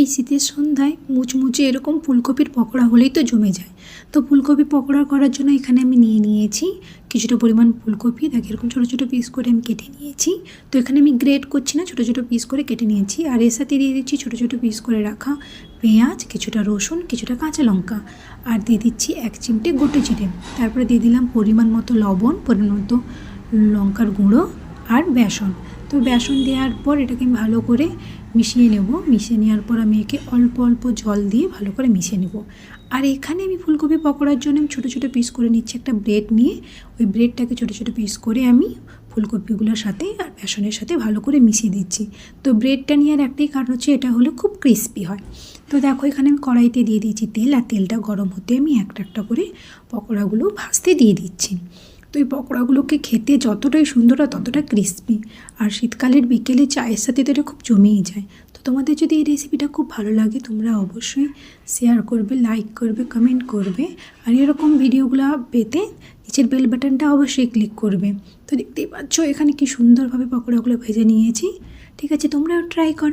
এই শীতের সন্ধ্যায় মুচমুচে এরকম ফুলকপির পকোড়া হলেই তো জমে যায়। তো ফুলকপি পকোড়া করার জন্য এখানে আমি নিয়ে নিয়েছি কিছুটা পরিমাণ ফুলকপি। দেখে, এরকম ছোটো ছোটো পিস করে আমি কেটে নিয়েছি। তো এখানে আমি গ্রেট করছি না, ছোটো ছোটো পিস করে কেটে নিয়েছি। আর এর সাথে দিয়ে দিচ্ছি ছোটো ছোটো পিস করে রাখা পেঁয়াজ, কিছুটা রসুন, কিছুটা কাঁচা লঙ্কা। আর দিয়ে দিচ্ছি এক চিমটে গোটে চিটে তারপরে দিয়ে দিলাম পরিমাণ মতো লবণ, পরিমাণ মতো লঙ্কার গুঁড়ো আর বেসন। তো বেসন দেওয়ার পর এটাকে আমি ভালো করে মিশিয়ে নেব। মিশিয়ে নেওয়ার পর আমি একে অল্প অল্প জল দিয়ে ভালো করে মিশিয়ে নেব। আর এখানে আমি ফুলকপি পকোড়ার জন্য আমি ছোটো ছোটো পিস করে নিচ্ছি একটা ব্রেড নিয়ে। ওই ব্রেডটাকে ছোটো ছোটো পিস করে আমি ফুলকপিগুলোর সাথে আর বেসনের সাথে ভালো করে মিশিয়ে দিচ্ছি। তো ব্রেডটা নেওয়ার একটাই কারণ হচ্ছে এটা হলে খুব ক্রিস্পি হয়। তো দেখো এখানে আমি কড়াইতে দিয়ে দিয়েছি তেল আর তেলটা গরম হতে আমি একটা একটা করে পকোড়াগুলো ভাজতে দিয়ে দিচ্ছি। তো এই পকোড়াগুলোকে খেতে যতটাই সুন্দর হয় ততটা ক্রিস্পি আর শীতকালের বিকেলে চায়ের সাথে তো এটা খুব জমেই যায়। তো তোমাদের যদি এই রেসিপিটা খুব ভালো লাগে তোমরা অবশ্যই শেয়ার করবে লাইক করবে কমেন্ট করবে। আর এরকম ভিডিওগুলো পেতে নিচের বেল বাটনটা অবশ্যই ক্লিক করবে। তো দেখতেই পাচ্ছ, এখানে কি সুন্দরভাবে পকোড়াগুলো ভেজে নিয়েছি। ঠিক আছে, তোমরাও ট্রাই করো।